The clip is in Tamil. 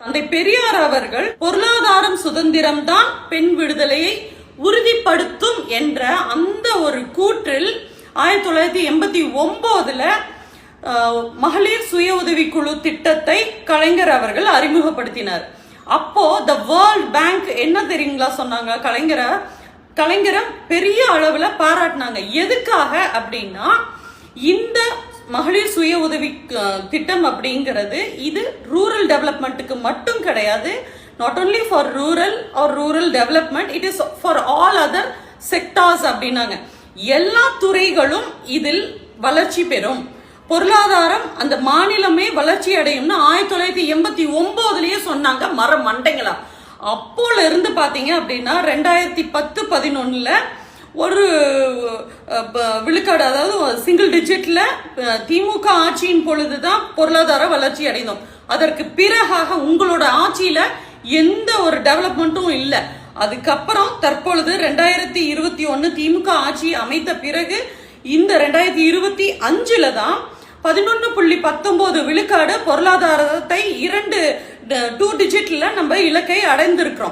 தந்தை பெரியார் அவர்கள் பொருளாதாரம் சுதந்திரம் தான் பெண் விடுதலையை உறுதிப்படுத்தும் என்ற அந்த ஒரு கூற்றில் ஆயிரத்தி தொள்ளாயிரத்தி எண்பத்தி ஒன்பதுல மகளிர் சுய உதவிக்குழு திட்டத்தை கலைஞர் அவர்கள் அறிமுகப்படுத்தினார். அப்போ த வேர்ல்ட் பேங்க் என்ன தெரியுங்களா சொன்னாங்க கலைஞரை? கலைஞரை பெரிய அளவுல பாராட்டினாங்க. எதுக்காக அப்படின்னா இந்த மகளிர் சுய உதவி திட்டம் அப்படிங்கிறது இது ரூரல் டெவலப்மெண்ட்டுக்கு மட்டும் கிடையாது. Not only for rural or rural development it is for all other sectors அப்படின்னாங்க. எல்லா துறைகளும் இதில் வளர்ச்சி பெறும். பொருளாதாரம் அந்த மாநிலமே வளர்ச்சி அடையும்னு ஆயிரத்தி தொள்ளாயிரத்தி எண்பத்தி ஒன்பதுலயே சொன்னாங்க மர மண்டைங்களா அப்போல இருந்து பாத்தீங்க அப்படின்னா ரெண்டாயிரத்தி பத்து பதினொன்னுல ஒரு ப- விழுக்காடு அதாவது சிங்கிள் டிஜிட்ல திமுக ஆட்சியின் பொழுதுதான் பொருளாதார வளர்ச்சி அடைந்தோம். அதற்கு பிறகாக உங்களோட ஆட்சியில எந்த ஒரு டெவலப்மெண்ட்டும் இல்லை. அதுக்கப்புறம் தற்பொழுது ரெண்டாயிரத்தி இருபத்தி ஒன்று திமுக ஆட்சி அமைத்த பிறகு இந்த ரெண்டாயிரத்தி இருபத்தி அஞ்சில் தான் பதினொன்று புள்ளி பத்தொம்போது விழுக்காடு பொருளாதாரத்தை இரண்டு டூ டிஜிட்டில் நம்ம இலக்கை அடைந்திருக்கிறோம்.